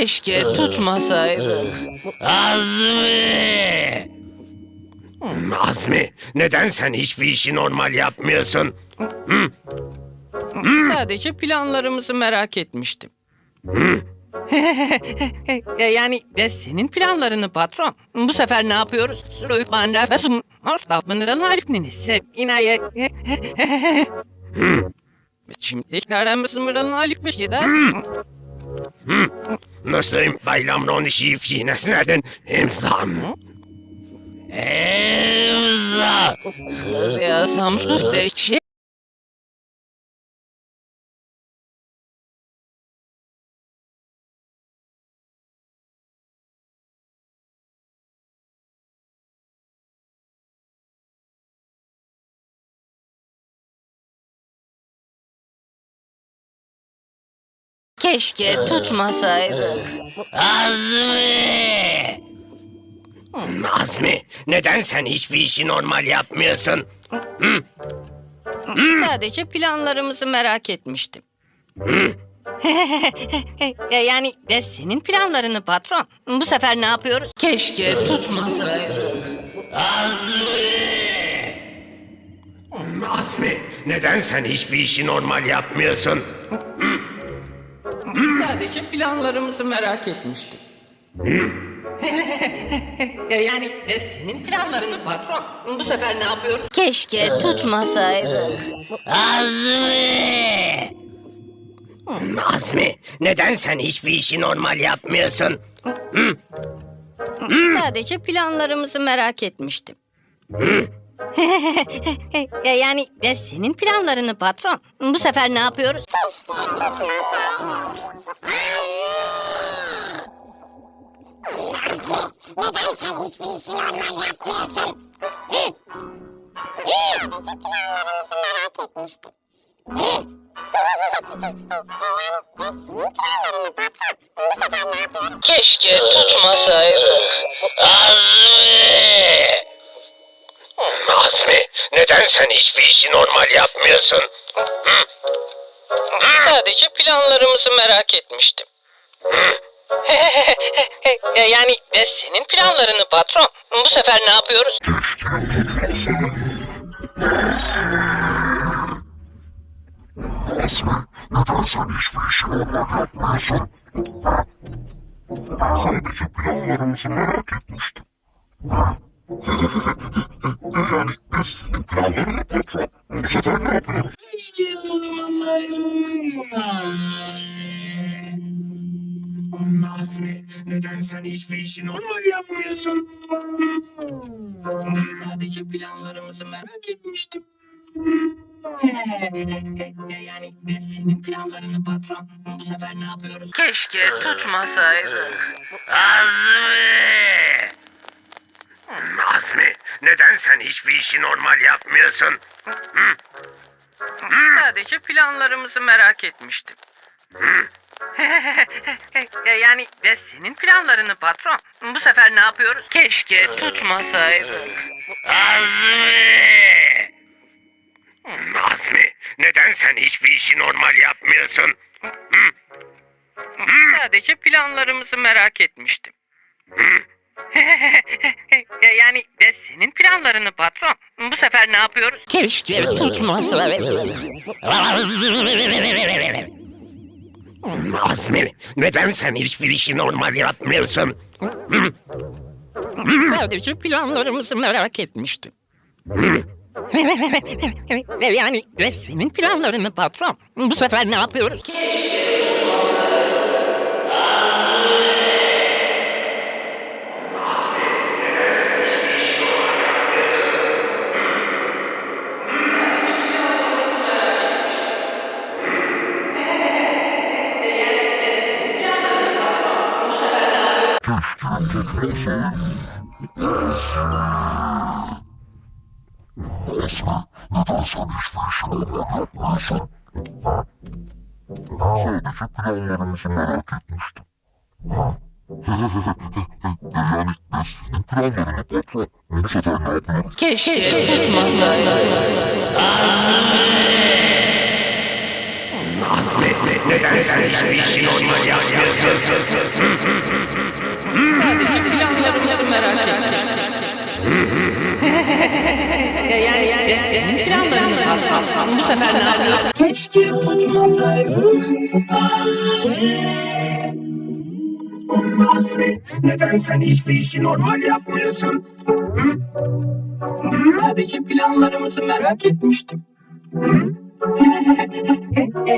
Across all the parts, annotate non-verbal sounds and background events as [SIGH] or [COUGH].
Keşke tutmasaydı. Azmi! Azmi, neden sen hiçbir işi normal yapmıyorsun? Sadece planlarımızı merak etmiştim. E, [LAUGHS] yani de senin planlarını patron. Bu sefer ne yapıyoruz? Rüyman refesum. Ortapınırın halifniniz. İnaye. Şimdi karamızın mıralın halif bir şey dersin. Nasıl bayramın işi finesneden imzam? İmza! Ya samsuz de Keşke tutmasaydı. Azmi! Azmi, neden sen hiçbir işi normal yapmıyorsun? Sadece planlarımızı merak etmiştim. [LAUGHS] Yani de senin planlarını patron. Bu sefer ne yapıyoruz? Keşke tutmasaydı. Azmi! Azmi, neden sen hiçbir işi normal yapmıyorsun? Sadece planlarımızı merak etmiştim. [LAUGHS] E, yani de senin planlarını patron. Bu sefer ne yapıyoruz? Keşke tutmasaydı. Azmi! Azmi, neden sen hiçbir işi normal yapmıyorsun? Sadece planlarımızı merak etmiştim. Yani de senin planlarını patron. Bu sefer ne yapıyoruz? Neden sen hiçbir işi normal yapmıyorsun? Hı? Sadece planlarımızı merak etmiştim. Hı? yani e, senin planlarını patron. Bu sefer ne yapıyoruz? Keşke tutmasaydı. Azmi! Azmi, [LAUGHS] neden sen hiçbir işi normal yapmıyorsun? Sadece planlarımızı merak etmiştim. E, yani de senin planlarını patron. Bu sefer ne yapıyoruz? Asmi, neden sen hiçbir işi normal yapmıyorsun? Sadece planlarımızı merak etmiştim. Biz? Keşke neden sen hiçbir işi normal yapmıyorsun? Sadece planlarımızı merak etmiştim. yani de senin planlarını patron. Bu sefer ne yapıyoruz? Keşke tutmasaydı. Azmi! Azmi, sen hiçbir işi normal yapmıyorsun? Sadece planlarımızı merak etmiştim. [LAUGHS] yani de senin planlarını patron. Bu sefer ne yapıyoruz? Keşke tutmasaydı. Azmi! Azmi, neden sen hiçbir işi normal yapmıyorsun? Sadece planlarımızı merak etmiştim. Yani de senin planlarını patron. Bu sefer ne yapıyoruz? Keşke tutmasaydı. Azmi, neden sen hiçbir işi normal yapmıyorsun? Sadece planlarımızı merak etmiştim. [LAUGHS] yani de senin planlarını patron. Bu sefer ne yapıyoruz? Keşke tutmasaydı. Asmi, neden sen hiçbir işi normal yapmıyorsun? Sadece planlarımızı merak etmiştim. yani biz senin planlarını patron. Bu sefer ne yapıyoruz? Keşke tutmasaydı. Azmi, neden sen hiçbir işi normal yapmıyorsun? Planlarımızı merak etmiştim. yani, yani senin planlarını patron. Bu sefer ne yapıyoruz? Keşke tutmasaydım Azmi, neden sen hiçbir işi normal yapmıyorsun? Sadece planlarımızı merak etmiştim.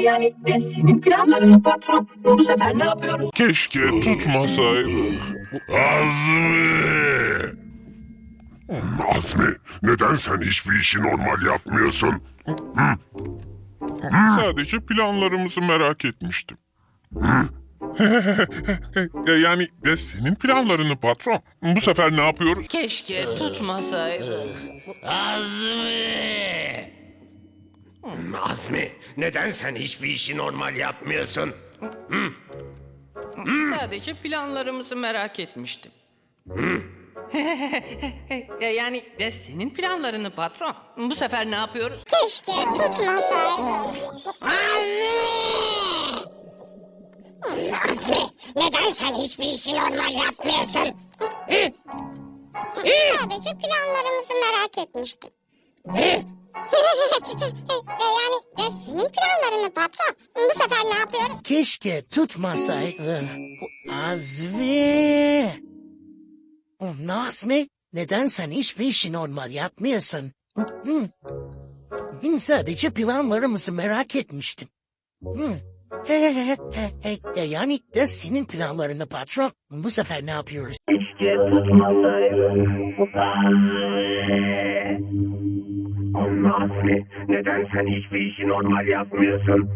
Yani [LAUGHS] senin planlarını patron. Bu sefer ne yapıyoruz? Keşke tutmasaydık. Azmi! Azmi, neden sen hiçbir işi normal yapmıyorsun? Sadece planlarımızı merak etmiştim. yani senin planlarını patron. Bu sefer ne yapıyoruz? Keşke tutmasaydı. Azmi! Azmi, neden sen hiçbir işi normal yapmıyorsun? Sadece planlarımızı merak etmiştim. [LAUGHS] yani de senin planlarını patron. Bu sefer ne yapıyoruz? Keşke tutmasaydı. Azmi! Azmi, neden sen hiçbir işi normal yapmıyorsun? Sadece planlarımızı merak etmiştim. [LAUGHS] yani e, senin planlarını patron. Bu sefer ne yapıyoruz? Keşke tutmasaydı. Bu Azmi. O Nazmi, neden sen hiçbir işi normal yapmıyorsun? Hı, Sadece planlarımızı merak etmiştim. Hı. He, he, he, he, he. E, Yani de senin planlarını patron. Bu sefer ne yapıyoruz? Keşke tutmasaydım Azmi, neden sen hiçbir işi normal yapmıyorsun?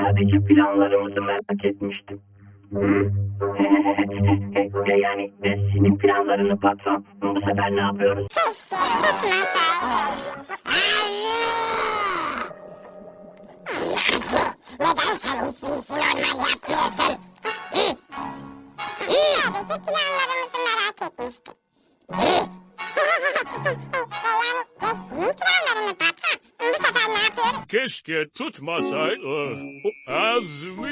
Sadece planlarımızı merak etmiştim. [LAUGHS] yani senin planlarını patron. Bu sefer ne yapıyoruz? Keşke tutmasaydı. Neden sen hiçbir işi normal yapmıyorsun? Sadece planlarımızı merak etmiştim. [LAUGHS] senin planlarını patron. Bu sefer ne yapıyoruz? Keşke tutmasaydı. Azmi.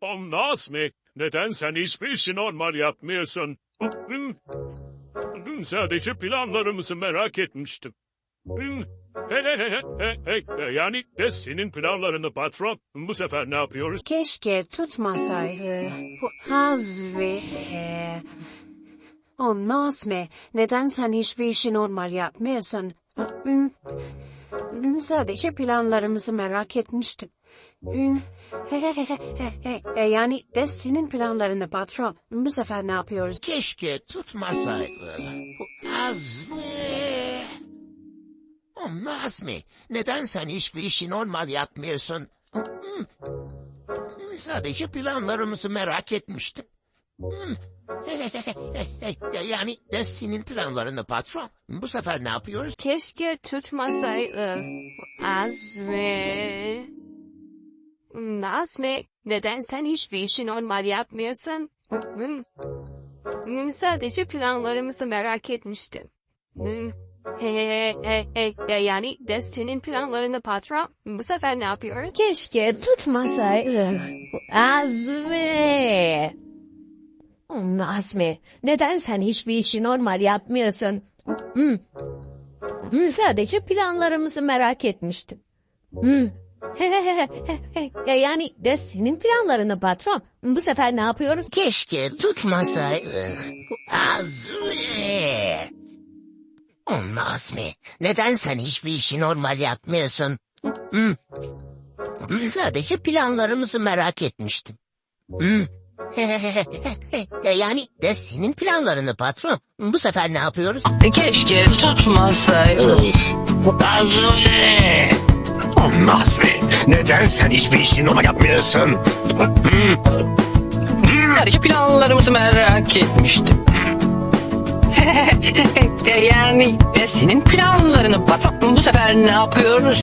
O Nazmi, neden sen hiçbir işi normal yapmıyorsun? Hmm. Hmm, Sadece planlarımızı merak etmiştim. Hmm. He he he he he he. Yani de senin planlarını patron. Bu sefer ne yapıyoruz? Keşke tutmasaydı. Bu Azmi. Olmaz mı? Neden sen hiçbir işi normal yapmıyorsun? Hmm, hmm, Sadece planlarımızı merak etmiştim. Hmm, e, Yani de senin planlarını patron. Bu sefer ne yapıyoruz? Keşke tutmasaydı. Azmi. O Nazmi, neden sen hiçbir işi normal yapmıyorsun? Sadece planlarımızı merak etmiştim. Hı. [LAUGHS] Yani de senin planlarını patron. Bu sefer ne yapıyoruz? Keşke tutmasaydı. Azmi. Azmi, neden sen hiçbir işi normal yapmıyorsun? Hmm. Hmm, Sadece planlarımızı merak etmiştim. Hmm. He he he he he yani de senin planlarını patron. Bu sefer ne yapıyoruz? Keşke tutmasaydı. Azmi. Hmm, Azmi, neden sen hiçbir işi normal yapmıyorsun? Hmm. Hmm, Sadece planlarımızı merak etmiştim. Hmm. [LAUGHS] yani de senin planlarını patron. Bu sefer ne yapıyoruz? Keşke tutmasaydı. Azmi. O Nazmi, neden sen hiçbir işi normal yapmıyorsun? Hı. Sadece planlarımızı merak etmiştim. Hı. [LAUGHS] yani de senin planlarını patron. Bu sefer ne yapıyoruz? Keşke tutmasaydı. Azmi! Nazmi, neden sen hiçbir işi normal yapmıyorsun? Sadece planlarımızı merak etmiştim. [LAUGHS] yani de senin planlarını patron. Bu sefer ne yapıyoruz?